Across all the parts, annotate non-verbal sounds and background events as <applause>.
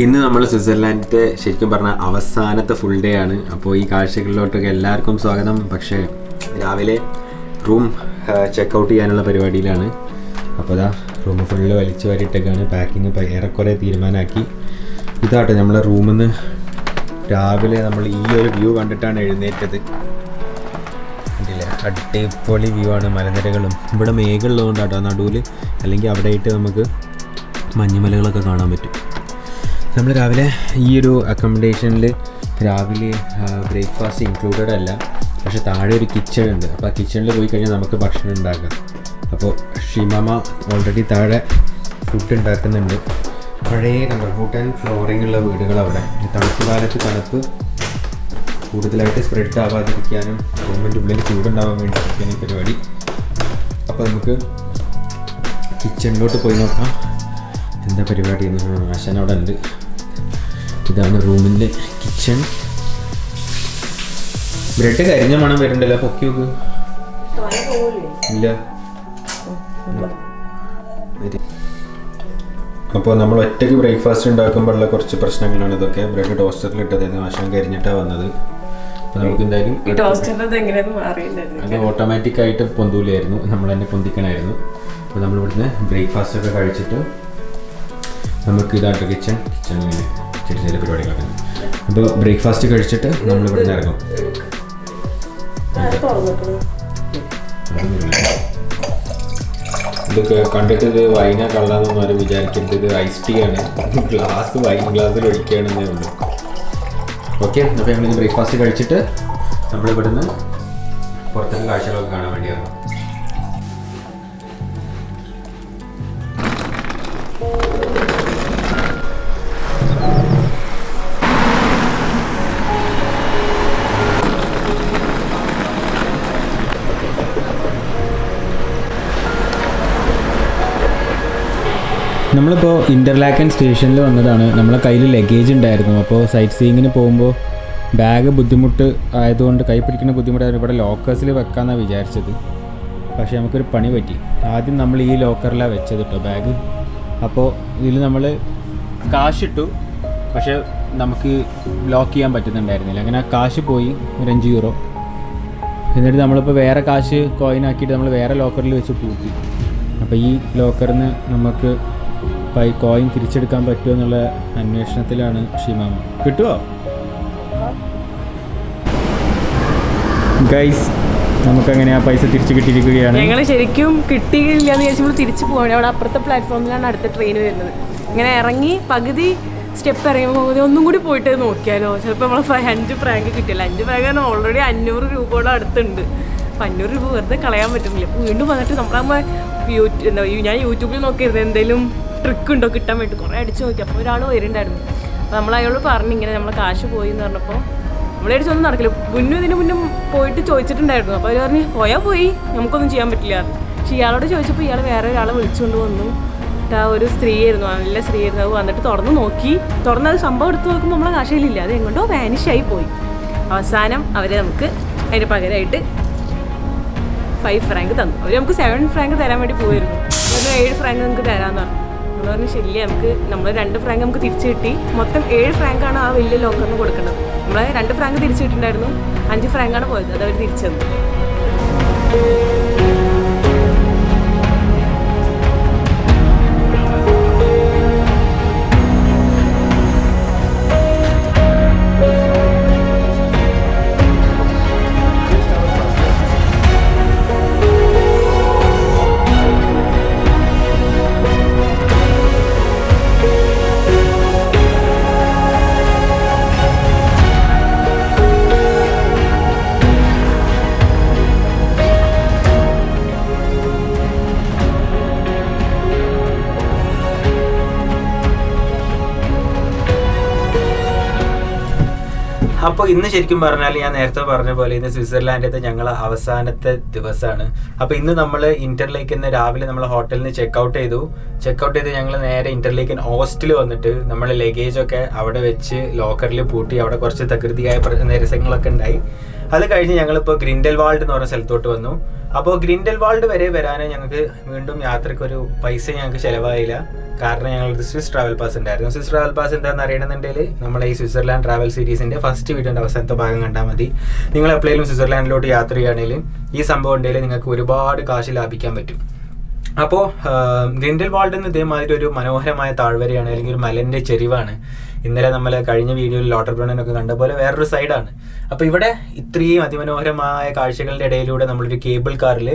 ഇന്ന് നമ്മൾ സ്വിറ്റ്സർലാൻഡിന്റെ ശരിക്കും പറഞ്ഞാൽ അവസാനത്തെ ഫുൾ ഡേ ആണ്. അപ്പോൾ ഈ കാഴ്ചകളിലോട്ടൊക്കെ എല്ലാവർക്കും സ്വാഗതം. പക്ഷേ രാവിലെ റൂം ചെക്ക് ഔട്ട് ചെയ്യാനുള്ള പരിപാടിയിലാണ്. അപ്പോൾ അതാ റൂം ഫുള്ള് വലിച്ചു വാരിയിട്ടൊക്കെയാണ് പാക്കിങ് ഏറെക്കുറെ തീരുമാനമാക്കി. ഇതാട്ടെ നമ്മളെ റൂമിൽ നിന്ന് രാവിലെ നമ്മൾ ഈ ഒരു വ്യൂ കണ്ടിട്ടാണ് എഴുന്നേറ്റത്. അടിപൊളി വ്യൂ ആണ് മലനിരകളും. ഇവിടെ മേഘമുള്ളതുകൊണ്ടാട്ടോ നടുവിൽ അല്ലെങ്കിൽ അവിടെ ആയിട്ട് നമുക്ക് മഞ്ഞുമലകളൊക്കെ കാണാൻ പറ്റും. നമ്മൾ രാവിലെ ഈ ഒരു അക്കോമഡേഷനിൽ രാവിലെ ബ്രേക്ക്ഫാസ്റ്റ് ഇൻക്ലൂഡഡ് അല്ല പക്ഷേ താഴെ ഒരു കിച്ചൺ ഉണ്ട്. അപ്പോൾ ആ കിച്ചണിൽ പോയി കഴിഞ്ഞാൽ നമുക്ക് ഭക്ഷണം ഉണ്ടാക്കാം. അപ്പോൾ ഷിമാമ ഓൾറെഡി താഴെ ഫുഡ് ഉണ്ടാക്കുന്നുണ്ട്. പഴയ ആൻഡ് ഫ്ലോറിംഗ് ഉള്ള വീടുകൾ അവിടെ. തണുപ്പ് കാലത്ത് തണുപ്പ് കൂടുതലായിട്ട് സ്പ്രെഡ് ആവാതിരിക്കാനും റൂമിന്റെ ഉള്ളിൽ ചൂടുണ്ടാവാൻ വേണ്ടിയിട്ടൊക്കെയാണ് ഈ പരിപാടി. അപ്പോൾ നമുക്ക് കിച്ചണിലോട്ട് പോയി നോക്കാം. എന്താ പരിപാടി എന്ന് ആശാൻ അവിടെ ഉണ്ട്. ഇതാണ് റൂമിന്റെ കിച്ചൺ ബ്രെഡ് കരിഞ്ഞ മണം വരുന്നുണ്ടല്ലോ പൊക്കി നോക്ക്. ഇല്ല. അപ്പോൾ നമ്മൾ ഒറ്റയ്ക്ക് ബ്രേക്ക്ഫാസ്റ്റ് ഉണ്ടാക്കുമ്പോഴുള്ള കുറച്ച് പ്രശ്നങ്ങളാണ് ഇതൊക്കെ. ബ്രെഡ് ടോസ്റ്ററിൽ ഇട്ടതായിരുന്നു ആശാൻ കരിഞ്ഞിട്ടാണ് വന്നത്. അപ്പോൾ നമുക്ക് എന്തായാലും അത് ഓട്ടോമാറ്റിക് ആയിട്ട് പൊന്തൂലായിരുന്നു. നമ്മൾ തന്നെ പൊന്തിക്കണമായിരുന്നു അപ്പോൾ നമ്മൾ ഇവിടുന്ന് ബ്രേക്ക്ഫാസ്റ്റ് ഒക്കെ കഴിച്ചിട്ട് നമുക്ക് ഇതാണ് കിച്ചൺ കിച്ചൺ ഇങ്ങനെ ചെറിയ ചെറിയ പരിപാടികളൊക്കെ. അപ്പോൾ ബ്രേക്ക്ഫാസ്റ്റ് കഴിച്ചിട്ട് നമ്മൾ ഇവിടെ നിന്ന് ഇറങ്ങും. ഇതൊക്കെ കണ്ടിട്ട് ഇത് വൈന കള്ളാന്നൊന്നും ആരും വിചാരിക്കരുത്. ഇത് ഐസ് ടീ ആണ്. ഗ്ലാസ് വൈൻ ഗ്ലാസ്സിൽ ഒഴിക്കുകയാണെന്നേ ഉള്ളൂ. ഓക്കെ അപ്പോൾ നമ്മൾ ബ്രേക്ക്ഫാസ്റ്റ് കഴിച്ചിട്ട് നമ്മൾ ഇവിടുന്ന് പുറത്തുനിന്ന് കാഴ്ചകളൊക്കെ കാണാൻ വേണ്ടി ഇറങ്ങും നമ്മളിപ്പോൾ ഇന്റർലാക്കൻ സ്റ്റേഷനിൽ വന്നതാണ്. നമ്മളെ കയ്യിൽ ലഗേജ് ഉണ്ടായിരുന്നു. അപ്പോൾ സൈറ്റ് സീയിങ്ങിന് പോകുമ്പോൾ ബാഗ് ബുദ്ധിമുട്ട് ആയതുകൊണ്ട് കൈ പിടിക്കുന്ന ബുദ്ധിമുട്ടായിരുന്നു ഇവിടെ ലോക്കേഴ്സിൽ വെക്കാമെന്നാണ് വിചാരിച്ചത്. പക്ഷേ നമുക്കൊരു പണി പറ്റി. ആദ്യം നമ്മൾ ഈ ലോക്കറിലാണ് വെച്ചത് കേട്ടോ ബാഗ് അപ്പോൾ ഇതിൽ നമ്മൾ കാശിട്ടു. പക്ഷേ നമുക്ക് ലോക്ക് ചെയ്യാൻ പറ്റുന്നുണ്ടായിരുന്നില്ല. അങ്ങനെ കാശ് പോയി. ഒരു അഞ്ച് യൂറോ എന്നിട്ട് നമ്മളിപ്പോൾ വേറെ കാശ് കോയിൻ ആക്കിയിട്ട് നമ്മൾ വേറെ ലോക്കറിൽ വെച്ച് പൂട്ടി. അപ്പോൾ ഈ ലോക്കറിന് നിന്ന് നമുക്ക് പൈ കോയിൻ തിരിച്ചെടുക്കാൻ പറ്റുമോ എന്നുള്ള അന്വേഷണത്തിലാണ് ഷിമാമ. കിട്ടുമോ ഗൈസ് നമുക്കങ്ങനെ ആ പൈസ തിരിച്ചു കിട്ടിയിരിക്കുകയാണ്. ഞങ്ങൾ ശരിക്കും കിട്ടിയില്ല എന്ന് വിചാരിച്ചപ്പോൾ തിരിച്ചു പോകണം അവിടെ അപ്പുറത്തെ പ്ലാറ്റ്ഫോമിലാണ് അടുത്ത ട്രെയിൻ വരുന്നത്. ഇങ്ങനെ ഇറങ്ങി പകുതി സ്റ്റെപ്പ് ഇറങ്ങുമ്പോൾ ഒന്നും കൂടി പോയിട്ട് നോക്കിയാലോ? ചിലപ്പോൾ നമ്മൾ അഞ്ച് ഫ്രാങ്ക് കിട്ടില്ല. അഞ്ച് ഫ്രാങ്ക് ഓൾറെഡി അഞ്ഞൂറ് രൂപയോടെ അടുത്തുണ്ട്. അപ്പം അഞ്ഞൂറ് രൂപ വെറുതെ കളയാൻ പറ്റുന്നില്ല. വീണ്ടും വന്നിട്ട് നമ്മളാകുമ്പോൾ യൂട്യൂ എന്താ ഞാൻ യൂട്യൂബിൽ നോക്കിയിരുന്നു എന്തെങ്കിലും ട്രിക്ക് ഉണ്ടോ കിട്ടാൻ വേണ്ടി. കുറേ അടിച്ച് നോക്കി. അപ്പോൾ ഒരാൾ വരുന്നുണ്ടായിരുന്നു അപ്പോൾ നമ്മൾ അയാളോട് പറഞ്ഞു ഇങ്ങനെ നമ്മളെ കാശ് പോയി എന്ന് പറഞ്ഞപ്പോൾ നമ്മളെ ഒന്നും നടക്കില്ല. മുന്നും ഇതിന് മുന്നും പോയിട്ട് ചോദിച്ചിട്ടുണ്ടായിരുന്നു. അപ്പോൾ അവർ പറഞ്ഞു പോയാൽ പോയി. നമുക്കൊന്നും ചെയ്യാൻ പറ്റില്ല. പക്ഷെ ഇയാളോട് ചോദിച്ചപ്പോൾ ഇയാൾ വേറെ ഒരാളെ വിളിച്ചുകൊണ്ട് വന്നു. ആ ഒരു സ്ത്രീയായിരുന്നു. നല്ല സ്ത്രീയായിരുന്നു. അത് വന്നിട്ട് തുറന്ന് നോക്കി. തുറന്ന് അത് സംഭവം എടുത്ത് നോക്കുമ്പോൾ നമ്മളെ കാശയിലില്ല അത് എങ്ങോട്ടോ വാനിഷായി പോയി. അവസാനം അവരെ നമുക്ക് അതിന് പകരമായിട്ട് ഫൈവ് ഫ്രാങ്ക് തന്നു. അവർ നമുക്ക് സെവൻ ഫ്രാങ്ക് തരാൻ വേണ്ടി പോയിരുന്നു ഒരു ഏഴ് ഫ്രാങ്ക് നമുക്ക് തരാമെന്ന് പറഞ്ഞു. എന്ന് പറഞ്ഞു ശരിയല്ല നമുക്ക് നമ്മൾ രണ്ട് ഫ്രാങ്ക് നമുക്ക് തിരിച്ചു കിട്ടി. മൊത്തം ഏഴ് ഫ്രാങ്കാണ് ആ വലിയ ലോക്കറിന് കൊടുക്കേണ്ടത്. നമ്മൾ രണ്ട് ഫ്രാങ്ക് തിരിച്ചു കിട്ടിയിട്ടുണ്ടായിരുന്നു. അഞ്ച് ഫ്രാങ്കാണ് പോയത്. അത് അവർ തിരിച്ചു തന്നു. അപ്പോൾ ഇന്ന് ശരിക്കും പറഞ്ഞാൽ ഞാൻ നേരത്തെ പറഞ്ഞ പോലെ ഇന്ന് സ്വിറ്റ്സർലാൻഡിലത്തെ ഞങ്ങളെ അവസാനത്തെ ദിവസമാണ് അപ്പോൾ ഇന്ന് നമ്മൾ ഇന്റർലേക്ക് ഇന്ന് രാവിലെ നമ്മൾ ഹോട്ടലിൽ നിന്ന് ചെക്ക് ഔട്ട് ചെയ്തു. ചെക്ക് ഔട്ട് ചെയ്ത് ഞങ്ങൾ നേരെ ഇന്റർലേക്ക് ഹോസ്റ്റലിൽ വന്നിട്ട് നമ്മൾ ലഗേജ് ഒക്കെ അവിടെ വെച്ച് ലോക്കറിൽ പൂട്ടി അവിടെ കുറച്ച് തകൃതിയായ നിരസങ്ങളൊക്കെ ഉണ്ടായി. അത് കഴിഞ്ഞ് ഞങ്ങളിപ്പോൾ ഗ്രിൻഡൽ വാൾഡ് എന്ന് പറഞ്ഞ സ്ഥലത്തോട്ട് വന്നു. അപ്പോൾ ഗ്രിൻഡൽ വാൾഡ് വരെ വരാനേ ഞങ്ങൾക്ക് വീണ്ടും യാത്രയ്ക്ക് ഒരു പൈസ ഞങ്ങൾക്ക് ചിലവായില്ല. കാരണം ഞങ്ങൾക്ക് സ്വിസ് ട്രാവൽ പാസ് ഉണ്ടായിരുന്നു. സ്വിസ് ട്രാവൽ പാസ് എന്താണെന്ന് അറിയണമെന്നുണ്ടെങ്കിൽ നമ്മൾ ഈ സ്വിറ്റ്സർലാൻഡ് ട്രാവൽ സീരീസിന്റെ ഫസ്റ്റ് വീഡിയോന്റെ അവസാനത്തെ ഭാഗം കണ്ടാൽ മതി. നിങ്ങൾ എപ്പോഴേലും സ്വിറ്റ്സർലാൻഡിലോട്ട് യാത്ര ചെയ്യുകയാണെങ്കിൽ ഈ സംഭവം ഉണ്ടെങ്കിൽ നിങ്ങൾക്ക് ഒരുപാട് കാശ് ലാഭിക്കാൻ പറ്റും. അപ്പോൾ ഗ്രിൻഡൽ വാൾഡിൽ നിന്ന് ഇതേമാതിരി ഒരു മനോഹരമായ താഴ്വരയാണ് അല്ലെങ്കിൽ ഒരു മലന്റെ ചെരിവാണ്. ഇന്നലെ നമ്മൾ കഴിഞ്ഞ വീഡിയോയിൽ ലോട്ടർ ബ്രണ്ണനൊക്കെ കണ്ട പോലെ വേറൊരു സൈഡാണ്. അപ്പോൾ ഇവിടെ ഇത്രയും അതിമനോഹരമായ കാഴ്ചകളുടെ ഇടയിലൂടെ നമ്മളൊരു കേബിൾ കാറിൽ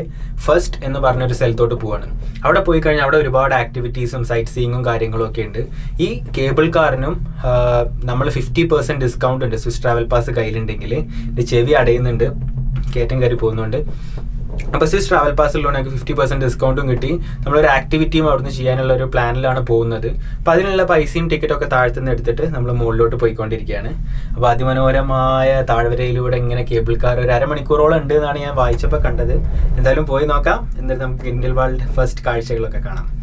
ഫസ്റ്റ് എന്ന് പറഞ്ഞൊരു സ്ഥലത്തോട്ട് പോവാണ്. അവിടെ പോയി കഴിഞ്ഞാൽ അവിടെ ഒരുപാട് ആക്ടിവിറ്റീസും സൈറ്റ് സീയിങ്ങും കാര്യങ്ങളും ഒക്കെ ഉണ്ട്. ഈ കേബിൾ കാറിനും നമ്മൾ ഫിഫ്റ്റി പെർസെന്റ് ഡിസ്കൗണ്ട് ഉണ്ട്. സ്വിസ് ട്രാവൽ പാസ് കയ്യിലുണ്ടെങ്കിൽ ഇത് ചെവി അടയുന്നുണ്ട്. കയറ്റം കയറി പോകുന്നുണ്ട്. സ്വിസ് ട്രാവൽ പാസിലൂടെ ഞങ്ങൾക്ക് ഫിഫ്റ്റി പെർസെന്റ് ഡിസ്കൗണ്ടും കിട്ടി. നമ്മളൊരു ആക്ടിവിറ്റിയും അവിടുന്ന് ചെയ്യാനുള്ള ഒരു പ്ലാനിലാണ് പോകുന്നത്. അപ്പോൾ അതിനുള്ള പൈസയും ടിക്കറ്റും ഒക്കെ താഴ്ത്തുനിന്ന് എടുത്തിട്ട് നമ്മൾ മുകളിലോട്ട് പോയിക്കൊണ്ടിരിക്കുകയാണ്. അപ്പോൾ അതിമനോഹരമായ താഴ്വരയിലൂടെ ഇങ്ങനെ കേബിൾ കാർ ഒരു അരമണിക്കൂറോളം ഉണ്ട് എന്നാണ് ഞാൻ വായിച്ചപ്പോൾ കണ്ടത്. എന്തായാലും പോയി നോക്കാം. എന്നിട്ട് നമുക്ക് ഇന്ത്യൻ വേൾഡ് ഫസ്റ്റ് കാഴ്ചകളൊക്കെ കാണാം.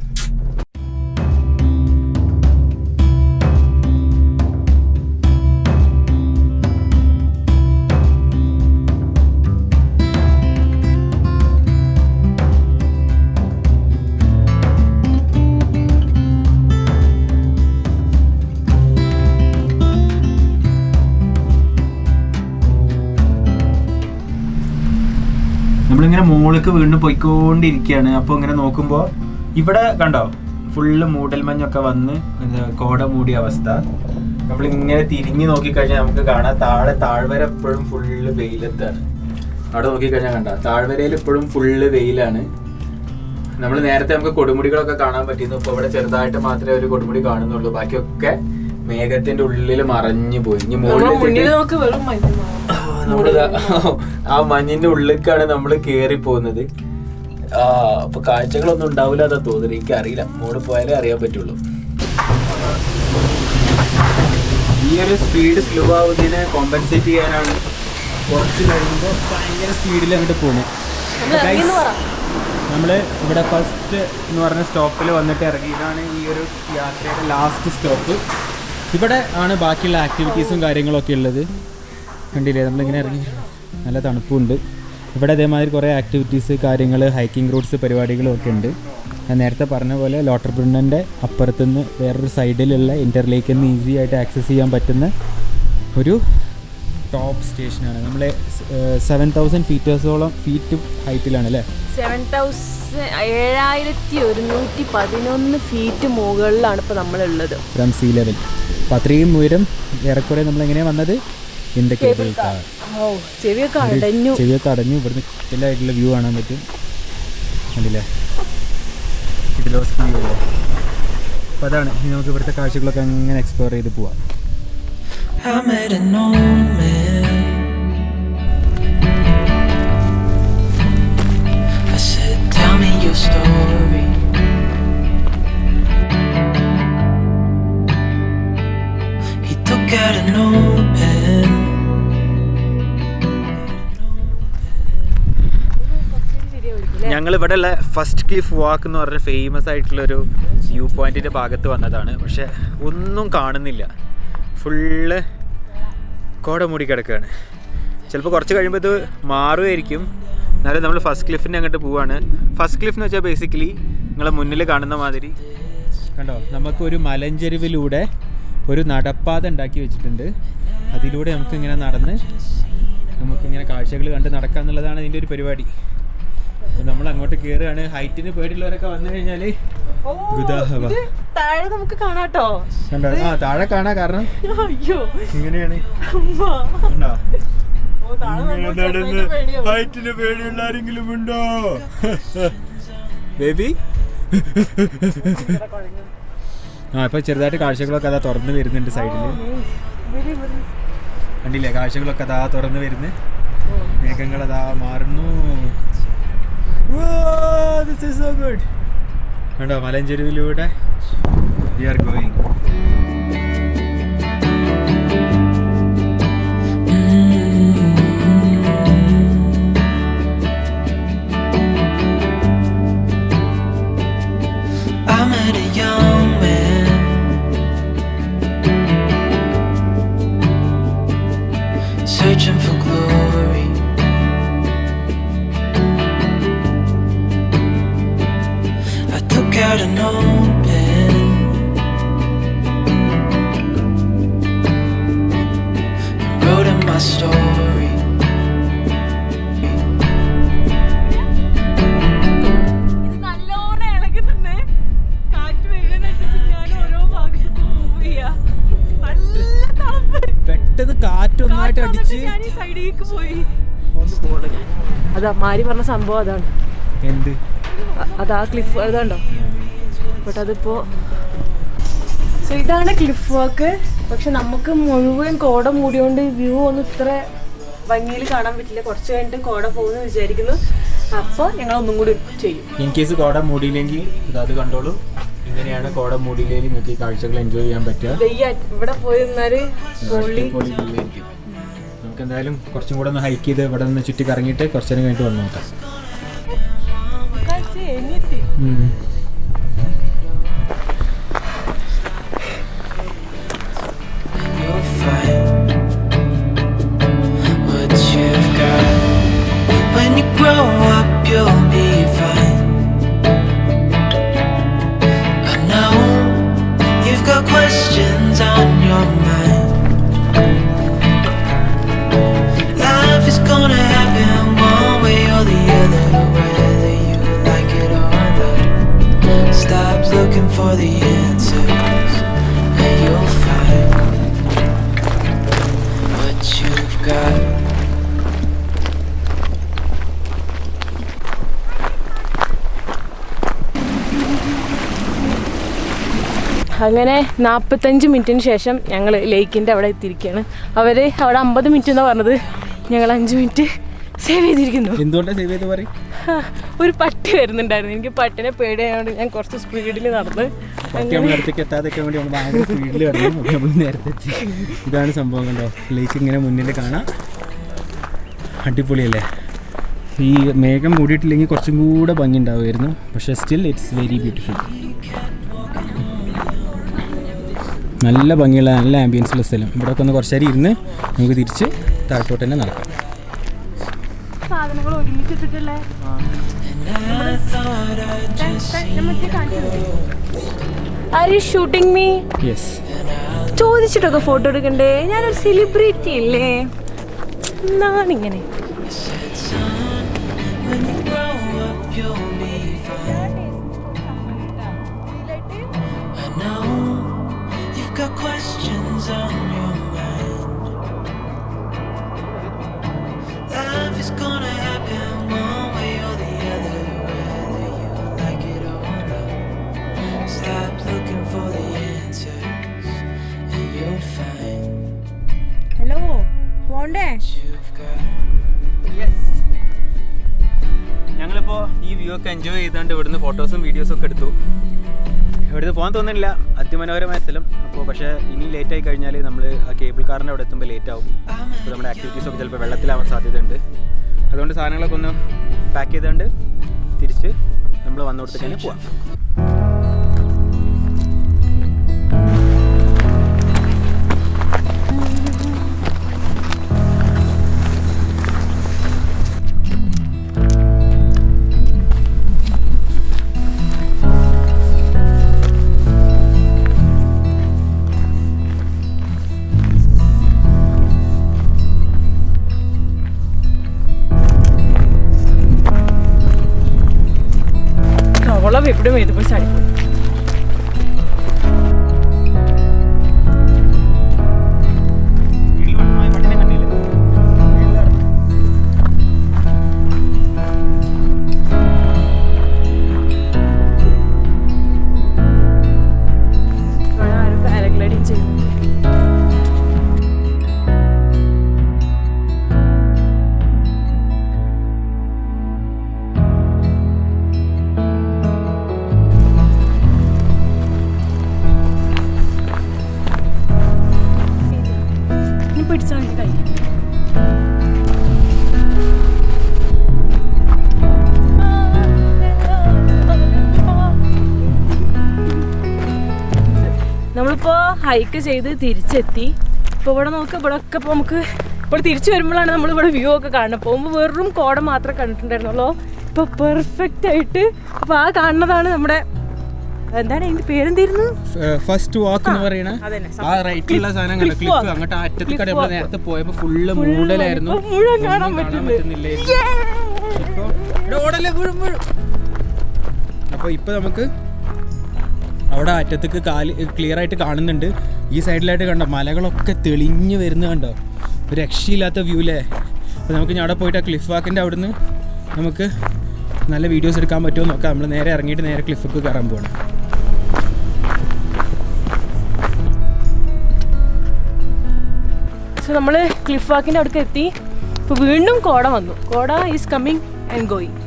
നമ്മളിങ്ങനെ മുകളിലേക്ക് വീണ്ടും പോയിക്കൊണ്ടിരിക്കുകയാണ്. അപ്പോൾ ഇങ്ങനെ നോക്കുമ്പോൾ ഇവിടെ കണ്ടോ? ഫുള്ള് മൂടൽമഞ്ഞൊക്കെ വന്ന് കോട മൂടിയ അവസ്ഥ. നമ്മളിങ്ങനെ തിരിഞ്ഞു നോക്കിക്കഴിഞ്ഞാൽ നമുക്ക് കാണാം താഴെ താഴ്വര എപ്പോഴും ഫുള്ള് വെയിലത്താണ്. അവിടെ നോക്കിക്കഴിഞ്ഞാൽ കണ്ട? താഴ്വരയിൽ എപ്പോഴും ഫുള്ള് വെയിലാണ്. നമ്മൾ നേരത്തെ നമുക്ക് കൊടുമുടികളൊക്കെ കാണാൻ പറ്റിയിരുന്നു. ഇപ്പോൾ ഇവിടെ ചെറുതായിട്ട് മാത്രമേ ഒരു കൊടുമുടി കാണുന്നുള്ളൂ. ബാക്കിയൊക്കെ മേഘത്തിന്റെ ഉള്ളിൽ മറഞ്ഞു പോയി. ഇനി മുകളിൽ നമ്മൾ ആ മഞ്ഞിന്റെ ഉള്ളിലേക്കാണ് നമ്മൾ കേറി പോകുന്നത് ആ അപ്പൊ കാഴ്ചകളൊന്നും ഉണ്ടാവില്ല അതാ തോന്നുന്നത്. എനിക്ക് അറിയില്ല മോൾ പോയാലേ അറിയാൻ പറ്റുള്ളൂ. ഈ ഒരു സ്പീഡ് സ്ലോ ആവുന്നതിനെ കോമ്പൻസേറ്റ് ചെയ്യാനാണ് കുറച്ച് കഴിയുമ്പോൾ ഭയങ്കര സ്പീഡിൽ അങ്ങോട്ട് പോകുന്നത്. നമ്മൾ ഇവിടെ ഫസ്റ്റ് എന്ന് പറഞ്ഞ സ്റ്റോപ്പിൽ വന്നിട്ട് ഇറങ്ങി. ഇതാണ് ഈ ഒരു യാത്രയുടെ ലാസ്റ്റ് സ്റ്റോപ്പ് ഇവിടെ ആണ് ബാക്കിയുള്ള ആക്ടിവിറ്റീസും കാര്യങ്ങളൊക്കെ ഉള്ളത്. കണ്ടില്ലേ? നമ്മളിങ്ങനെ ഇറങ്ങി. നല്ല തണുപ്പുണ്ട്. ഇവിടെ അതേമാതിരി കുറേ ആക്ടിവിറ്റീസ് കാര്യങ്ങൾ ഹൈക്കിംഗ് റൂട്ട്സ് പരിപാടികളും ഒക്കെ ഉണ്ട്. ഞാൻ നേരത്തെ പറഞ്ഞ പോലെ ലോട്ടർ ബ്രിണ്ണന്റെ അപ്പുറത്തുനിന്ന് വേറൊരു സൈഡിലുള്ള ഇന്റർലേക്കിൽ നിന്ന് ഈസി ആയിട്ട് ആക്സസ് ചെയ്യാൻ പറ്റുന്ന ഒരു ടോപ്പ് സ്റ്റേഷനാണ് നമ്മൾ സെവൻ തൗസൻഡ് ഫീറ്റേഴ്സോളം ഫീറ്റ് ഹൈറ്റിലാണ് അല്ലേ സെവൻ തൗസൻഡ് ഏഴായിരത്തി ഒരുന്നൂറ്റി പതിനൊന്ന് ഫീറ്റ് മുകളിലാണ് ഇപ്പോൾ നമ്മളുള്ളത്. ഫ്രം സീ ലെവൽ അപ്പോൾ അത്രയും ഉയരം ഏറെക്കുറെ നമ്മൾ എങ്ങനെയാണ് വന്നത്? എന്റെ കേബിൾ കാർ ഓ ചെവിയൊക്കെ അടഞ്ഞു. ചെവിയൊക്കെ അടഞ്ഞു. ഇവിടുന്ന് കിട്ടിലായിട്ടുള്ള വ്യൂ കാണാൻ പറ്റും. കണ്ടില്ലേ? കിട്ടിലോസ് വ്യൂ അല്ലേ അപ്പോൾ അതാണ്. ഇനി നമുക്ക് ഇവിടുത്തെ കാഴ്ചകളൊക്കെ അങ്ങനെ എക്സ്പ്ലോർ ചെയ്ത് പോവാം. I met an old man. I said, Tell me your story. He took out a notepad. ഞങ്ങൾ ഇവിടെ ഉള്ള ഫസ്റ്റ് ക്ലിഫ് വാക്ക് എന്ന് പറഞ്ഞ ഫേമസ് ആയിട്ടുള്ള ഒരു വ്യൂ പോയിന്റിന്റെ ഭാഗത്ത് വന്നതാണ്. പക്ഷെ ഒന്നും കാണുന്നില്ല. ഫുള്ള് കോട മൂടി കിടക്കുകയാണ്. ചിലപ്പോൾ കുറച്ച് കഴിയുമ്പോൾ ഇത് മാറുമായിരിക്കും. എന്നാലും നമ്മൾ ഫസ്റ്റ് ക്ലിഫിന്റെ അങ്ങോട്ട് പോവാണ്. ഫസ്റ്റ് ക്ലിഫ് എന്ന് വെച്ചാൽ ബേസിക്കലി നിങ്ങളെ മുന്നിൽ കാണുന്ന മാതിരി. കണ്ടോ? നമുക്കൊരു മലഞ്ചെരുവിലൂടെ ഒരു നടപ്പാത ഉണ്ടാക്കി വെച്ചിട്ടുണ്ട്. അതിലൂടെ നമുക്കിങ്ങനെ നടന്ന് നമുക്കിങ്ങനെ കാഴ്ചകൾ കണ്ട് നടക്കുക എന്നുള്ളതാണ് ഇതിന്റെ ഒരു പരിപാടി. നമ്മൾ അങ്ങോട്ട് കേറുകയാണ് ഹൈറ്റിന് പേടിയുള്ളവരൊക്കെ വന്നു കഴിഞ്ഞാൽ. താഴെ നമുക്ക് കാണാട്ടോ. കണ്ടോ? ആ താഴെ കാണാ കാരണം അയ്യോ. ഇങ്ങനെയാണ്. അമ്മ. കണ്ടോ? ഓ, താഴെ നമുക്ക് ചെറുതായിട്ട് ഹൈറ്റിന് പേടിയുള്ള ആരെങ്കിലും ഉണ്ടോ? ബേബി ആ ഇപ്പൊ ചെറുതായിട്ട് കാഴ്ചകളൊക്കെ അതാ തുറന്നു വരുന്നുണ്ട് സൈഡിൽ വരി. കണ്ടില്ലേ? കാഴ്ചകളൊക്കെ അതാ തുറന്നു വരുന്നു. മേഘങ്ങൾ അതാ മാറുന്നു. ദിസ് ഈസ് സോ ഗുഡ് കണ്ടോ മലഞ്ചെരുവിലൂടെ വി ആർ ഗോയിങ് മാരി പറഞ്ഞ സംഭവം അതാണ്. എന്ത്? അത് അതാ ക്ലിഫ് അതുണ്ടോ ബട്ട് അതിപ്പോ സോ ഇതാണ് ക്ലിഫ് വർക്ക് പക്ഷെ നമുക്ക് മുഴുവൻ കോട മൂടിയോണ്ട് വ്യൂ ഒന്നും ഇത്ര ഭംഗിയിൽ കാണാൻ പറ്റില്ല. കുറച്ച് കഴിഞ്ഞിട്ട് കോട പോകുമെന്ന് വിചാരിക്കുന്നു. അപ്പോൾ ഞങ്ങൾ ഒന്നും കൂടി ചെയ്യും. ഇൻ കേസ് കോട മൂടിയില്ലെങ്കിൽ അത് കണ്ടോളൂ. ഇങ്ങനെയാണ് കോട മൂടിയില്ലെങ്കിൽ നിങ്ങൾക്ക് ഈ കാഴ്ചകൾ എൻജോയ് ചെയ്യാൻ പറ്റുക. ഇവിടെ പോയി നിന്നാൽ പൊള്ളി. നമുക്ക് എന്തായാലും കുറച്ചും കൂടെ ഒന്ന് ഹൈക്ക് ചെയ്ത് ഇവിടെ നിന്ന് ചുറ്റി കറങ്ങിയിട്ട് കുറച്ചു നേരം കഴിഞ്ഞിട്ട് വന്നു നോക്കാം. അങ്ങനെ നാൽപ്പത്തഞ്ച് മിനിറ്റിന് ശേഷം ഞങ്ങൾ ലേക്കിന്റെ അവിടെ എത്തിയിരിക്കുകയാണ്. അവർ അവിടെ അമ്പത് മിനിറ്റ് എന്നാണ് പറഞ്ഞത്? ഞങ്ങൾ അഞ്ച് മിനിറ്റ് സേവ് ചെയ്തിരിക്കുന്നു. എന്തുകൊണ്ടാണ് സേവ് ചെയ്ത് പറയും? ഒരു പട്ടി വരുന്നുണ്ടായിരുന്നു. എനിക്ക് പട്ടിനെ പേടിയായതുകൊണ്ട് ഞാൻ കുറച്ച് സ്പീഡിൽ നടന്ന് അടുത്തേക്ക് എത്താതൊക്കെ വേണ്ടി നമ്മൾ ഭയങ്കര സ്പീഡിൽ നടന്നു നമ്മൾ നേരത്തെ എത്തി. ഇതാണ് സംഭവം കണ്ടോ? ലേക്ക് ഇങ്ങനെ മുന്നിൽ കാണാം. അടിപൊളിയല്ലേ? ഈ മേഘം മൂടിയിട്ടില്ലെങ്കിൽ കുറച്ചും കൂടെ ഭംഗി ഉണ്ടാവുമായിരുന്നു പക്ഷേ സ്റ്റിൽ ഇറ്റ്സ് വെരി ബ്യൂട്ടിഫുൾ നല്ല ഭംഗിയുള്ള നല്ല ആംബിയൻസുള്ള സ്ഥലം. ഇവിടെ ഒക്കെ ഒന്ന് കുറച്ച് നേരം ഇരുന്ന് നമുക്ക് തിരിച്ച് താഴത്തോട്ട് തന്നെ നടക്കാം. സാധനങ്ങൾ ഒരുമിച്ചിട്ടിട്ടുള്ള I thought I'd just are you shooting me yes ചോദിച്ചിട്ടൊക്കെ photo എടുക്കണ്ടേ? ഞാനൊരു സെലിബ്രിറ്റി അല്ലേ എന്നാണിങ്ങനെ പോണ്ടേ. ഞങ്ങളിപ്പോൾ ഈ വ്യൂ ഒക്കെ എൻജോയ് ചെയ്തുകൊണ്ട് ഇവിടുന്ന് ഫോട്ടോസും വീഡിയോസും ഒക്കെ എടുത്തു. ഇവിടുന്ന് പോകാൻ തോന്നുന്നില്ല. അതിമനോഹരമായ സ്ഥലം അപ്പോൾ പക്ഷേ ഇനി ലേറ്റ് ആയി കഴിഞ്ഞാൽ നമ്മൾ ആ കേബിൾ കാറിന്റെ അവിടെ എത്തുമ്പോൾ ലേറ്റ് ആവും. അപ്പോൾ നമ്മുടെ ആക്ടിവിറ്റീസ് ഒക്കെ ചിലപ്പോൾ വെള്ളത്തിലാവാൻ സാധ്യതയുണ്ട്. അതുകൊണ്ട് സാധനങ്ങളൊക്കെ ഒന്ന് പാക്ക് ചെയ്തുകൊണ്ട് തിരിച്ച് നമ്മൾ വന്നോടത്തേക്ക് തന്നെ പോവാം. ఎప్పుడు ఎదుగుసాడిపోతుంది നമ്മളിപ്പോ ഹൈക്ക് ചെയ്ത് തിരിച്ചെത്തി. ഇപ്പോൾ ഇവിടെ നോക്ക് ഇവിടെ ഒക്കെ ഇപ്പോൾ നമുക്ക് ഇവിടെ തിരിച്ചു വരുമ്പോഴാണ് നമ്മൾ ഇവിടെ വ്യൂ ഒക്കെ കാണുന്നത്. പോകുമ്പോൾ വെറും കോട മാത്രമേ കണ്ടിട്ടുണ്ടായിരുന്നുള്ളൂ. ഇപ്പൊ പെർഫെക്റ്റ് ആയിട്ട് അപ്പോൾ ആ കാണുന്നതാണ് നമ്മുടെ എന്താണ് അതിന്റെ പേരെന്തായിരുന്നു? ഫസ്റ്റ് വാക്ക് എന്ന് പറയണ. അതന്നെ, ആ റൈറ്റിലുള്ള സാധനം ക്ലിഫ് അങ്ങോട്ട് അറ്റത്ത് കട നമ്മൾ. നേരത്തെ പോയപ്പോ ഫുള്ള് മൂടലായിരുന്നു. മുഴുവൻ കാണാൻ. പറ്റുന്നില്ലായിരുന്നു ഇപ്പൊ അപ്പൊ ഇപ്പൊ നമുക്ക് അവിടെ അറ്റത്തേക്ക് കാൽ ക്ലിയർ ആയിട്ട് കാണുന്നുണ്ട്. ഈ സൈഡിലായിട്ട് കണ്ടോ മലകളൊക്കെ തെളിഞ്ഞു വരുന്ന കണ്ടോ? രക്ഷയില്ലാത്ത വ്യൂ അല്ലേ അപ്പോൾ നമുക്ക് ഞാൻ അവിടെ പോയിട്ട് ആ ക്ലിഫ് വാക്കിന്റെ അവിടുന്ന് നമുക്ക് നല്ല വീഡിയോസ് എടുക്കാൻ പറ്റുമോ നോക്കാം. നമ്മൾ നേരെ ഇറങ്ങിയിട്ട് നേരെ ക്ലിഫൊക്കെ കയറാൻ പോകണം സോ നമ്മൾ ക്ലിഫ് വാക്കിന്റെ അവിടേക്ക് എത്തി. ഇപ്പോൾ വീണ്ടും കോട വന്നു. കോട is coming and going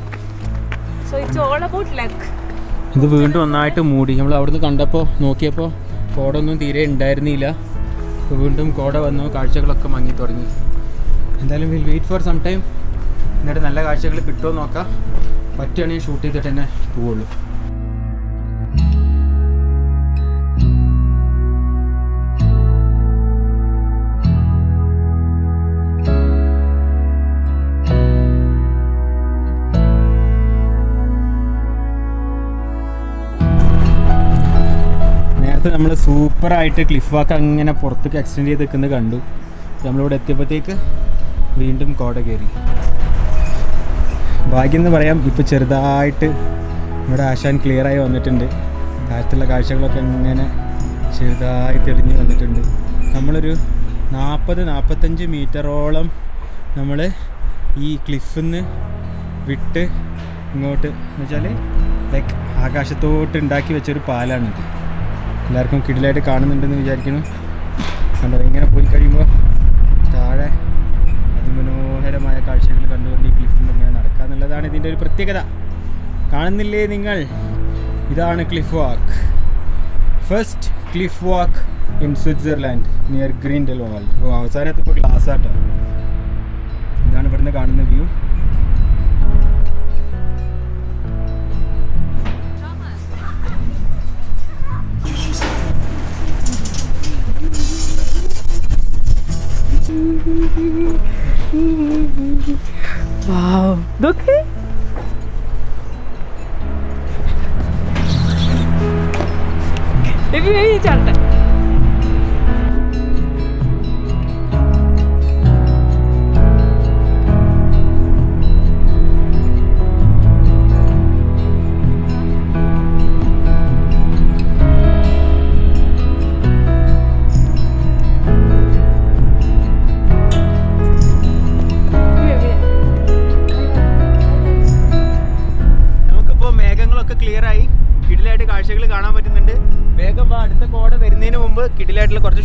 so it's all about luck ഇത് വീണ്ടും ഒന്നായിട്ട് മൂടി. നമ്മൾ അവിടുന്ന് കണ്ടപ്പോൾ നോക്കിയപ്പോൾ കോട ഒന്നും തീരെ ഉണ്ടായിരുന്നില്ല. വീണ്ടും കോട വന്നു കാഴ്ചകളൊക്കെ മങ്ങി തുടങ്ങി. എന്തായാലും will wait for some time എന്നിട്ട് നല്ല കാഴ്ചകൾ കിട്ടുമോ നോക്കാം. പറ്റുകയാണെങ്കിൽ ഷൂട്ട് ചെയ്തിട്ട് തന്നെ പോവുള്ളൂ. നേരത്തെ നമ്മൾ സൂപ്പറായിട്ട് ക്ലിഫ് വാക്ക് അങ്ങനെ പുറത്തേക്ക് എക്സ്റ്റെൻഡ് ചെയ്ത് നിൽക്കുന്നത് കണ്ടു. നമ്മളിവിടെ എത്തിയപ്പോഴത്തേക്ക് വീണ്ടും കോട കയറി. ഭാഗ്യം എന്ന് പറയാം ഇപ്പോൾ ചെറുതായിട്ട് ഇവിടെ ആശാൻ ക്ലിയറായി വന്നിട്ടുണ്ട്. താഴത്തുള്ള കാഴ്ചകളൊക്കെ ഇങ്ങനെ ചെറുതായി തെളിഞ്ഞ് വന്നിട്ടുണ്ട്. നമ്മളൊരു നാൽപ്പത് നാൽപ്പത്തഞ്ച് മീറ്ററോളം നമ്മൾ ഈ ക്ലിഫിൽ നിന്ന് വിട്ട് ഇങ്ങോട്ട് എന്ന് വെച്ചാൽ ലൈക്ക് ആകാശത്തോട്ട് ഉണ്ടാക്കി വെച്ചൊരു പാലാണിത്. എല്ലാവർക്കും കിടിലായിട്ട് കാണുന്നുണ്ടെന്ന് വിചാരിക്കുന്നു. കണ്ടോ ഇങ്ങനെ പോയി കഴിയുമ്പോൾ താഴെ അതിമനോഹരമായ കാഴ്ചകൾ കണ്ടുകൊണ്ട് ഈ ക്ലിഫിൽ ഇങ്ങനെ നടക്കുക എന്നുള്ളതാണ് ഇതിന്റെ ഒരു പ്രത്യേകത. കാണുന്നില്ലേ നിങ്ങൾ? ഇതാണ് cliff walk. First cliff walk in Switzerland near Grindelwald oh അവസാനത്തിപ്പോൾ glass ആട്ടോ. ഇതാണ് ഇവിടുന്ന് കാണുന്ന വ്യൂ വാവ് ഇതൊക്കെ ബേബി ബേബി ചാട്ടെ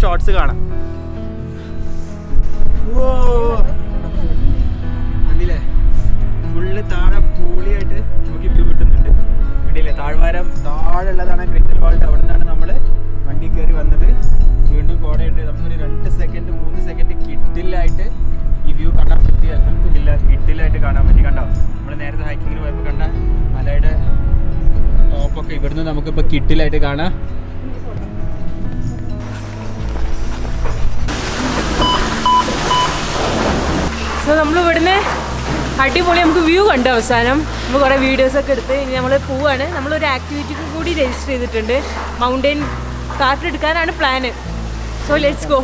ഷോർട്സ് കാണാം. കണ്ടില്ലേ? ഫുള്ള് താഴെ പൂളിയായിട്ട് നമുക്ക് വ്യൂ കിട്ടുന്നുണ്ട്. കണ്ടില്ലേ? താഴ്വാരം താഴെയുള്ളതാണ് ഗ്രിറ്റൽ വാൾട്ട് അവിടെ നിന്നാണ് നമ്മൾ വണ്ടി കയറി വന്നത്. വീണ്ടും കോടയുണ്ട്. നമുക്കൊരു രണ്ട് സെക്കൻഡ് മൂന്ന് സെക്കൻഡ് കിഡിലായിട്ട് ഈ വ്യൂ കാണാൻ പറ്റി അലഹമില്ല കിഡിലായിട്ട് കാണാൻ പറ്റി. കണ്ടോ? നമ്മൾ നേരത്തെ ഹൈക്കിങ്ങിന് പോയപ്പോൾ കണ്ട മലയുടെ ടോപ്പൊക്കെ ഇവിടുന്ന് നമുക്കിപ്പോൾ കിഡിലായിട്ട് കാണാം. നമ്മൾ ഇവിടുന്ന് അടിപൊളി നമുക്ക് വ്യൂ കണ്ടു അവസാനം. നമ്മൾ കുറേ വീഡിയോസൊക്കെ എടുത്ത് ഇനി നമ്മൾ പോവാണ്. നമ്മളൊരു ആക്ടിവിറ്റിക്ക് കൂടി രജിസ്റ്റർ ചെയ്തിട്ടുണ്ട്. മൗണ്ടൻ കാർട്ട് എടുക്കാനാണ് plan so let's go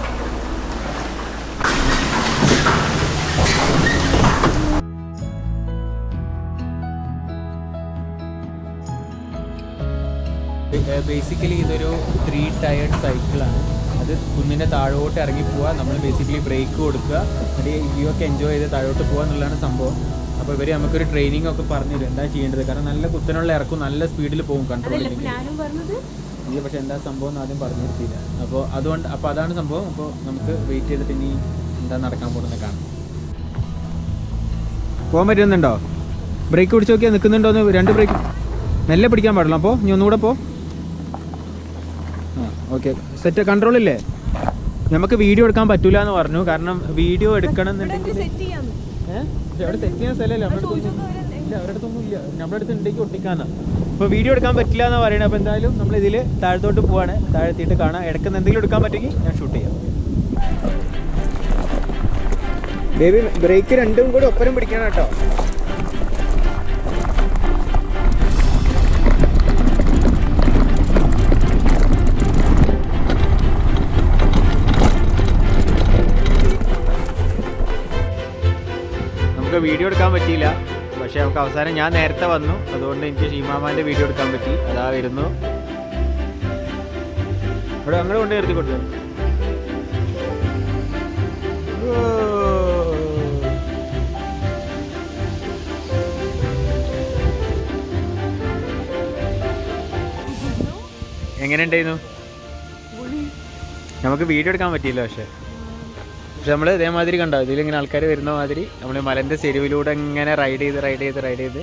basically ഇതൊരു ത്രീ ടയർഡ് സൈക്കിളാണ് അത് കുന്നിന്റെ താഴോട്ട് ഇറങ്ങി പോവുക നമ്മൾ ബേസിക്കലി ബ്രേക്ക് കൊടുക്കുക. എന്നിട്ട് ഈ വ്യൂ ഒക്കെ എൻജോയ് ചെയ്ത് താഴോട്ട് പോകുക എന്നുള്ളതാണ് സംഭവം. അപ്പോൾ ഇവർ നമുക്കൊരു ട്രെയിനിങ് ഒക്കെ പറഞ്ഞു തരും. എന്താ ചെയ്യേണ്ടത്? കാരണം നല്ല കുത്തനുള്ള ഇറക്കും നല്ല സ്പീഡിൽ പോകും കൺട്രോൾ ഇല്ല പക്ഷേ എന്താ സംഭവം എന്ന് ആദ്യം പറഞ്ഞു നിർത്തിയില്ല അപ്പോൾ അതുകൊണ്ട് അപ്പോൾ അതാണ് സംഭവം. അപ്പോൾ നമുക്ക് വെയിറ്റ് ചെയ്തിട്ട് ഇനി എന്താ നടക്കാൻ പോകുന്നത് കാണാം. പോകാൻ പറ്റുന്നുണ്ടോ? ബ്രേക്ക് പിടിച്ച് നോക്കിയാൽ നിൽക്കുന്നുണ്ടോ എന്ന് രണ്ട് ബ്രേക്ക് മെല്ലെ പിടിക്കാൻ പാടില്ല. അപ്പോൾ ഇനി ഒന്നുകൂടെ പോ. ഓക്കെ. സെറ്റ് കൺട്രോൾ ഇല്ലേ നമുക്ക് വീഡിയോ എടുക്കാൻ പറ്റൂല എന്ന് പറഞ്ഞു. കാരണം വീഡിയോ എടുക്കണം എന്നുണ്ടെങ്കിൽ സെറ്റ്? അവിടെ ചെയ്യാൻ സ്ഥലമല്ല. നമ്മുടെ ഇല്ല. അവരുടെ അടുത്തൊന്നും ഇല്ല. നമ്മുടെ അടുത്ത് ഉണ്ടെങ്കിൽ ഒട്ടിക്കാന്നാ. അപ്പോൾ വീഡിയോ എടുക്കാൻ പറ്റില്ല എന്ന് പറയുന്നത് അപ്പോൾ എന്തായാലും നമ്മൾ ഇതിൽ താഴത്തോട്ട് പോവാണ്. താഴെത്തിയിട്ട് കാണാം. ഇടയ്ക്ക് എന്തെങ്കിലും എടുക്കാൻ പറ്റുമെങ്കിൽ ഞാൻ ഷൂട്ട് ചെയ്യാം. ബേബി ബ്രേക്ക് രണ്ടും കൂടി ഒപ്പരം പിടിക്കണം കേട്ടോ. വീഡിയോ എടുക്കാൻ പറ്റിയില്ല. പക്ഷേ നമുക്ക് അവസാനം ഞാൻ നേരത്തെ വന്നു. അതുകൊണ്ട് എനിക്ക് ഷീമാമാന്റെ വീഡിയോ എടുക്കാൻ പറ്റി. അതാ വരുന്നു. ഇവിടെ അങ്ങനെ കൊണ്ട് നിർത്തി കൊടുത്തു. എങ്ങനെ ഉണ്ടായിരുന്നു? നമുക്ക് വീഡിയോ എടുക്കാൻ പറ്റിയില്ല പക്ഷേ. പക്ഷെ നമ്മൾ ഇതേമാതിരി കണ്ടോ? ഇതിലിങ്ങനെ ആൾക്കാർ വരുന്ന മാതിരി നമ്മൾ മലന്റെ ചെരുവിലൂടെ ഇങ്ങനെ റൈഡ് ചെയ്ത് റൈഡ് ചെയ്ത് റൈഡ് ചെയ്ത്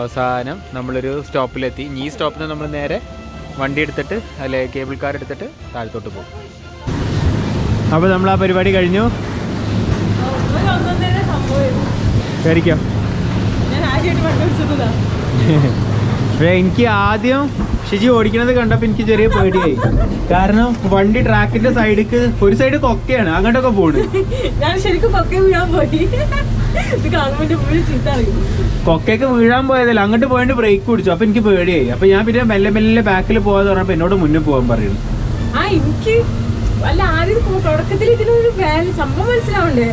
അവസാനം നമ്മളൊരു സ്റ്റോപ്പിലെത്തി. ഈ സ്റ്റോപ്പിൽ നിന്ന് നമ്മൾ നേരെ വണ്ടി എടുത്തിട്ട് അല്ലെ കേബിൾ കാർ എടുത്തിട്ട് താഴത്തോട്ട് പോകും. അപ്പോൾ നമ്മൾ ആ പരിപാടി കഴിഞ്ഞു. കഴിക്കാം <laughs> എനിക്ക് ആദ്യം ഷിജി ഓടിക്കണത് കണ്ടപ്പോൾ എനിക്ക് ചെറിയ പേടിയായി. കാരണം വണ്ടി ട്രാക്കിന്റെ സൈഡിക്ക് ഒരു സൈഡ് കൊക്കയാണ് അങ്ങോട്ടൊക്കെ പോണ്. ഞാൻ ശരിക്കും കൊക്കെ വീഴാൻ പോയി. കൊക്കയ്ക്ക് വീഴാൻ പോയതല്ല അങ്ങോട്ട് പോയിട്ട് ബ്രേക്ക് പിടിച്ചു. അപ്പൊ എനിക്ക് പേടിയായി. അപ്പൊ ഞാൻ പിന്നെ മെല്ലെ മെല്ലെ ബാക്കിൽ പോവാന്ന് പറഞ്ഞപ്പോ എന്നോട് മുന്നിൽ പോകാൻ പറയുന്നു ആ എനിക്ക് അല്ല ആദ്യം പോ- തുടക്കത്തിൽ ഇതിനൊരു വാല്യൂ സംഭവം മനസ്സിലാവണ്ടേ?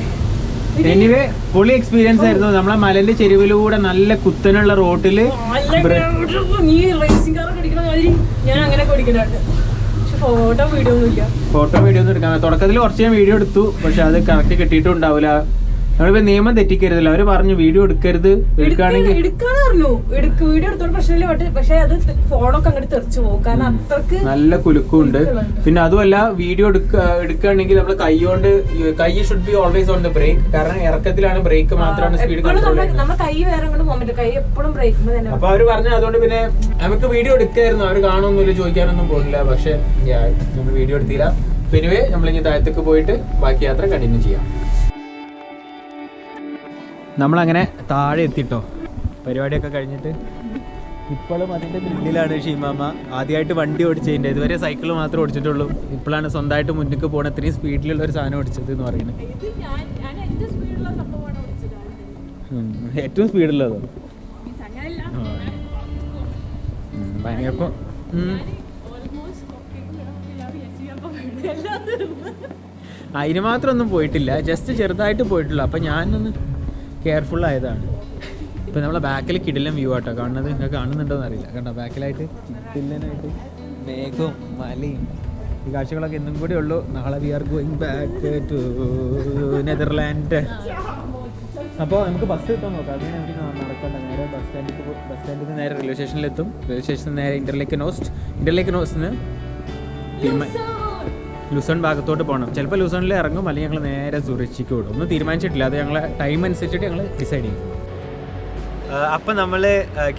ഇത് എനിവേ പൊളി എക്സ്പീരിയൻസ് ആയിരുന്നു. നമ്മളെ മലന്റെ ചെരുവിലൂടെ നല്ല കുത്തനുള്ള റോട്ടിൽ നീ റേസിംഗ് കാർ മാതിരി ഞാൻ അങ്ങനെ ഓടിക്കണുണ്ട് ഫോട്ടോ വീഡിയോ ഒന്നും ഇല്ല ഫോട്ടോ വീഡിയോ ഒന്നും എടുക്കാൻ തുടക്കത്തിൽ കുറച്ച് ഞാൻ വീഡിയോ എടുത്തു. പക്ഷെ അത് കറക്റ്റ് കിട്ടിയിട്ടും ഉണ്ടാവില്ല നമ്മളിപ്പോ നിയമം തെറ്റിക്കരുതല്ലോ. അവർ പറഞ്ഞു വീഡിയോ എടുക്കരുത് എടുക്കുകയാണെങ്കിൽ എടുക്കാന്ന് പറഞ്ഞു. എടുക്ക വീഡിയോ എടുത്തോണ്ട് പ്രശ്നമില്ല. പക്ഷെ അത് ഫോണൊക്കെ അങ്ങോട്ട് തെറിച്ചു പോകും. കാരണം അത്രയ്ക്ക് നല്ല കുലുക്കുണ്ട്. പിന്നെ അതുമല്ല വീഡിയോ എടുക്ക എടുക്കുകയാണെങ്കിൽ നമ്മൾ കൈകൊണ്ട് കൈ should be always on the brake കാരണം ഇറക്കത്തിലാണ് ബ്രേക്ക് മാത്രമാണ് സ്പീഡ് കൺട്രോൾ കൈ വേറെ അങ്ങോട്ട് കൈ എപ്പോഴും ബ്രേക്ക് തന്നെ അപ്പൊ അവർ പറഞ്ഞു അതുകൊണ്ട് പിന്നെ നമുക്ക് വീഡിയോ എടുക്കായിരുന്നു. അവർ കാണുമൊന്നുമില്ല ചോദിക്കാനൊന്നും പോകില്ല പക്ഷെ നമ്മൾ വീഡിയോ എടുത്തില്ല. പിന്നെ നമ്മളിനി താഴത്തേക്ക് പോയിട്ട് ബാക്കി യാത്ര കണ്ടിന്യൂ ചെയ്യാം. നമ്മളങ്ങനെ താഴെ എത്തിട്ടോ. പരിപാടിയൊക്കെ കഴിഞ്ഞിട്ട് ഇപ്പോഴും അതിന്റെ ത്രില്ലിലാണ് ഷീമാമ ആദ്യമായിട്ട് വണ്ടി ഓടിച്ചതിന്റെ ഇതുവരെ സൈക്കിൾ മാത്രമേ ഓടിച്ചിട്ടുള്ളൂ. ഇപ്പോഴാണ് സ്വന്തമായിട്ട് മുന്നിക്ക് പോകണ ഇത്രയും സ്പീഡിലുള്ള ഒരു സാധനം ഓടിച്ചത് എന്ന് പറയുന്നത്. ഏറ്റവും സ്പീഡുള്ളതോ ഭയങ്കര അതിന് മാത്രം ഒന്നും പോയിട്ടില്ല. ജസ്റ്റ് ചെറുതായിട്ട് പോയിട്ടുള്ളൂ. അപ്പം ഞാനൊന്ന് കെയർഫുൾ ആയതാണ്. ഇപ്പം നമ്മളെ ബാക്കിൽ കിടിലം വ്യൂ ആട്ടോ. കാണുന്നത് നിങ്ങൾക്ക് കാണുന്നുണ്ടോ അറിയില്ല. കണ്ടോ? ബാക്കിലായിട്ട് കിടിലനായിട്ട് മേഘവും മലയും. ഈ കാഴ്ചകളൊക്കെ ഇന്നും കൂടി ഉള്ളൂ. നാളെ we are going back to Netherland അപ്പോൾ നമുക്ക് ബസ് കിട്ടാൻ നോക്കാം. അതിന് നമുക്ക് നടക്കേണ്ട. നേരെ ബസ് സ്റ്റാൻഡിൽ ബസ് സ്റ്റാൻഡിൽ നിന്ന് നേരെ റെയിൽവേ സ്റ്റേഷനിലെത്തും റെയിൽവേ സ്റ്റേഷനിൽ നേരെ ഇന്റർലേക്ക് നോസ്റ്റ് ഇന്റർലേക്ക് നോസ്റ്റിന് ലുസൺ ഭാഗത്തോട്ട് പോകണം. ചിലപ്പോൾ ലുസണിൽ ഇറങ്ങും അല്ലെങ്കിൽ ഞങ്ങൾ നേരെ സുരക്ഷിക്ക് വിടും ഒന്നും തീരുമാനിച്ചിട്ടില്ല. അത് ഞങ്ങൾ ടൈം അനുസരിച്ചിട്ട് ഞങ്ങൾ ഡിസൈഡ് ചെയ്യും. അപ്പം നമ്മൾ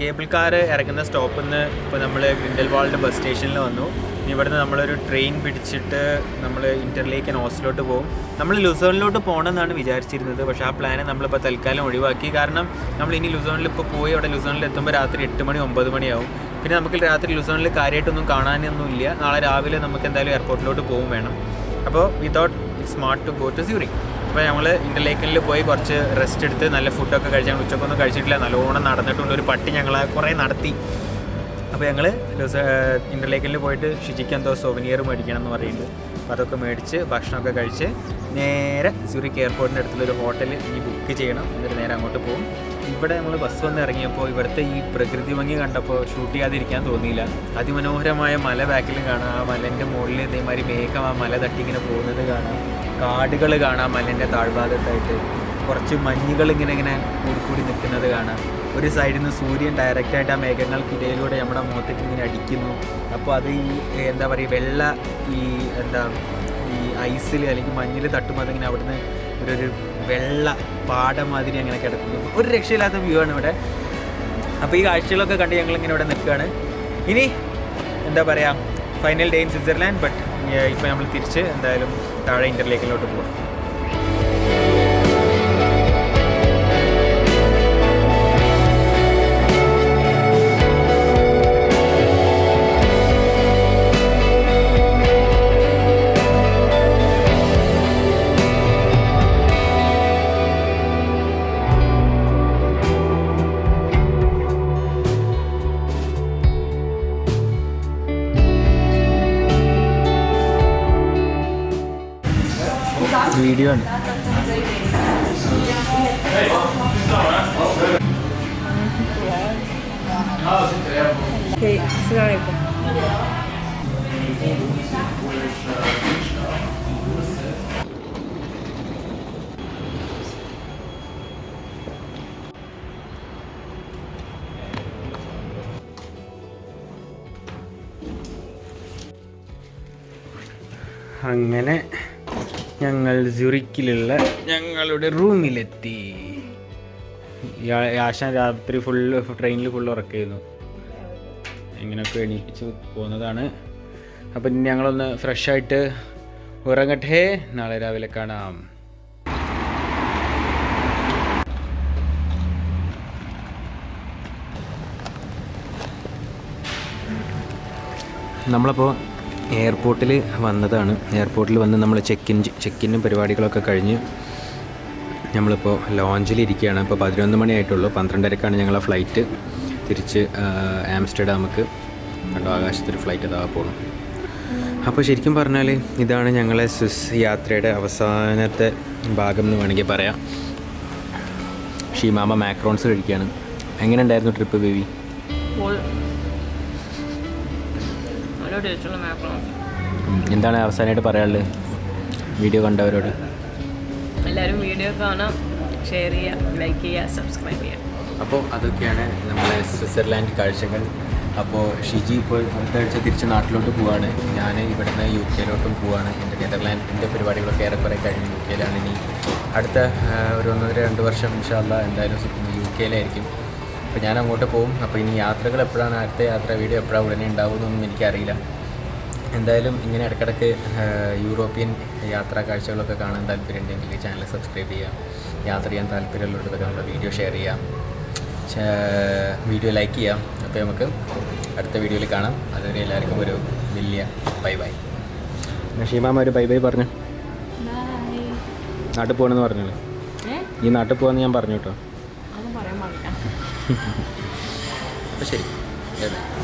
കേബിൾ കാർ ഇറങ്ങുന്ന സ്റ്റോപ്പിൽ നിന്ന് ഇപ്പോൾ നമ്മൾ ഗ്രിൻഡൽവാളിന്റെ ബസ് സ്റ്റേഷനിൽ വന്നു. ഇനി ഇവിടുന്ന് നമ്മളൊരു ട്രെയിൻ പിടിച്ചിട്ട് നമ്മൾ ഇന്റർലേക്ക് ഓസ്റ്റിലോട്ട് പോകും. നമ്മൾ ലുസോണിലോട്ട് പോകണമെന്നാണ് വിചാരിച്ചിരുന്നത്. പക്ഷേ ആ പ്ലാനെ നമ്മളിപ്പോൾ തൽക്കാലം ഒഴിവാക്കി. കാരണം നമ്മൾ ഇനി ലുസോണിൽ ഇപ്പോൾ പോയി അവിടെ ലുസോണിൽ എത്തുമ്പോൾ രാത്രി എട്ട് മണി ഒമ്പത് മണിയാവും. പിന്നെ നമുക്ക് രാത്രി ലുസോണിൽ കാര്യമായിട്ടൊന്നും കാണാനൊന്നും ഇല്ല നാളെ രാവിലെ നമുക്ക് എന്തായാലും എയർപോർട്ടിലോട്ട് പോകും വേണം. അപ്പോൾ without smart to go to Zurich അപ്പോൾ ഞങ്ങൾ ഇന്റർലേക്കനിൽ പോയി കുറച്ച് റെസ്റ്റ് എടുത്ത് നല്ല ഫുഡൊക്കെ കഴിച്ച് ഞങ്ങൾ ഉച്ചക്കൊന്നും കഴിച്ചിട്ടില്ല. നല്ലോണം നടന്നിട്ടുണ്ട്. ഒരു പട്ടി ഞങ്ങൾ കുറേ നടത്തി. അപ്പോൾ ഞങ്ങൾ ഇന്റർലേക്കനിൽ പോയിട്ട് ഷിജിക്ക് എന്തോ സോവനിയർ മേടിക്കണം എന്ന് പറയുന്നുണ്ട്. അപ്പോൾ അതൊക്കെ മേടിച്ച് ഭക്ഷണമൊക്കെ കഴിച്ച് നേരെ സ്യൂറിക്ക് എയർപോർട്ടിന്റെ അടുത്തുള്ള ഒരു ഹോട്ടൽ ഇനി ബുക്ക് ചെയ്യണം. എന്നിട്ട് നേരെ അങ്ങോട്ട് പോകും ഇവിടെ നമ്മൾ ബസ് വന്ന് ഇറങ്ങിയപ്പോൾ ഇവിടുത്തെ ഈ പ്രകൃതി ഭംഗി കണ്ടപ്പോൾ ഷൂട്ട് ചെയ്യാതിരിക്കാൻ തോന്നിയില്ല. അതിമനോഹരമായ മല ബാക്കിലും കാണാം. ആ മലന്റെ മുകളിൽ ഇതേമാതിരി മേഘം ആ മല തട്ടി ഇങ്ങനെ പോകുന്നത് കാണാം. കാടുകൾ കാണാം മലന്റെ താഴ്ഭാഗത്തായിട്ട്. കുറച്ച് മഞ്ഞുകൾ ഇങ്ങനെ ഇങ്ങനെ കൂടിക്കൂടി നിൽക്കുന്നത് കാണാം. ഒരു സൈഡിൽ നിന്ന് സൂര്യൻ ഡയറക്റ്റായിട്ട് ആ മേഘങ്ങൾക്കിടയിലൂടെ നമ്മുടെ മുഖത്തേക്ക് ഇങ്ങനെ അടിക്കുന്നു. അപ്പോൾ അത് ഈ എന്താ പറയുക വെള്ള ഈ എന്താ ഈ ഐസിൽ അല്ലെങ്കിൽ മഞ്ഞിൽ തട്ടുമ്പോൾ അതിങ്ങനെ അവിടുന്ന് ഒരു ഒരു വെള്ള പാടം മാതിരി അങ്ങനെ കിടക്കുന്നു. ഒരു രക്ഷയില്ലാത്ത വ്യൂ ആണ് ഇവിടെ. അപ്പോൾ ഈ കാഴ്ചകളൊക്കെ കണ്ട് ഞങ്ങൾ ഇങ്ങനെ ഇവിടെ നിൽക്കുകയാണ്. ഇനി എന്താ പറയുക final day in Switzerland but ഇപ്പോൾ നമ്മൾ തിരിച്ച് എന്തായാലും താഴെ ഇന്റർലേക്കിലോട്ട് പോകാം doing? Okay, sorry. minute. ഞങ്ങൾ സുറിക്കിലുള്ള ഞങ്ങളുടെ റൂമിലെത്തി. ആശാൻ രാത്രി ഫുള്ള് ട്രെയിനിൽ ഫുള്ള് ഉറക്കായിരുന്നു എങ്ങനെയൊക്കെ എണീപ്പിച്ച് പോകുന്നതാണ് അപ്പം ഞങ്ങളൊന്ന് ഫ്രഷായിട്ട് ഉറങ്ങട്ടെ. നാളെ രാവിലെ കാണാം. നമ്മളപ്പോൾ എയർപോർട്ടിൽ വന്നതാണ്. എയർപോർട്ടിൽ വന്ന് നമ്മൾ ചെക്ക് ഇൻ ചെക്ക് പരിപാടികളൊക്കെ കഴിഞ്ഞ് നമ്മളിപ്പോൾ ലോഞ്ചിലിരിക്കുകയാണ് ഇപ്പോൾ പതിനൊന്ന് മണിയായിട്ടുള്ളൂ. പന്ത്രണ്ടരക്കാണ് ഞങ്ങളെ ഫ്ലൈറ്റ് തിരിച്ച് ആംസ്റ്റർഡാമക്ക്. കണ്ടോ ആകാശത്തൊരു ഫ്ലൈറ്റ് അതാ പോകണം അപ്പോൾ ശരിക്കും പറഞ്ഞാൽ ഇതാണ് ഞങ്ങളെ സ്വിസ് യാത്രയുടെ അവസാനത്തെ ഭാഗം എന്ന് വേണമെങ്കിൽ പറയാം. ഷീമാമ മാക്രോൺസ് കഴിക്കുകയാണ് എങ്ങനെ ഉണ്ടായിരുന്നു ട്രിപ്പ് ബേബി? ടേസ്റ്റുള്ള മാക്രോൺ എന്താണ് അവസാനമായിട്ട് പറയാനുള്ളത്? വീഡിയോ കണ്ടവരോട്. എല്ലാവരും വീഡിയോ കാണാം ഷെയർ ചെയ്യുക ലൈക്ക് ചെയ്യുക സബ്സ്ക്രൈബ് ചെയ്യുക. അപ്പോൾ അതൊക്കെയാണ് നമ്മളെ സ്വിറ്റ്സർലാൻഡ് കാഴ്ചകൾ. അപ്പോൾ ഷിജി ഇപ്പോൾ അടുത്ത ആഴ്ച തിരിച്ച് നാട്ടിലോട്ട് പോവാണ്. ഞാൻ ഇവിടുന്ന് യു കെയിലോട്ടും പോവാണ്. എന്റെ നെതർലാൻഡിന്റെ പരിപാടികളൊക്കെ ഏറെക്കുറെ കഴിഞ്ഞ് യു കെയിലാണ് ഇനി അടുത്ത ഒരു ഒന്നര രണ്ട് വർഷം ഇൻഷാല്ല എന്തായാലും യു കെയിലായിരിക്കും അപ്പോൾ ഞാൻ അങ്ങോട്ട് പോകും. അപ്പോൾ ഇനി യാത്രകൾ എപ്പോഴാണ്? അടുത്ത യാത്ര വീഡിയോ എപ്പോഴാണ് ഉടനെ ഉണ്ടാവുമെന്നൊന്നും എനിക്കറിയില്ല. എന്തായാലും ഇങ്ങനെ ഇടയ്ക്കിടയ്ക്ക് യൂറോപ്യൻ യാത്രാ കാഴ്ചകളൊക്കെ കാണാൻ താല്പര്യമുണ്ടെങ്കിൽ ചാനൽ സബ്സ്ക്രൈബ് ചെയ്യാം യാത്ര ചെയ്യാൻ താല്പര്യമുള്ളവർക്ക് നമ്മുടെ വീഡിയോ ഷെയർ ചെയ്യാം വീഡിയോ ലൈക്ക് ചെയ്യാം അപ്പോൾ നമുക്ക് അടുത്ത വീഡിയോയിൽ കാണാം. അതുവരെ എല്ലാവർക്കും ഒരു വലിയ ബൈ ബൈ. ഷീമാമ ഒരു ബൈ ബൈ പറഞ്ഞു. നാട്ടിൽ പോകണമെന്ന് പറഞ്ഞല്ലേ? ഈ നാട്ടിൽ പോകാമെന്ന് ഞാൻ പറഞ്ഞു കേട്ടോ <laughs> അപ്പോൾ ശരി. Bye bye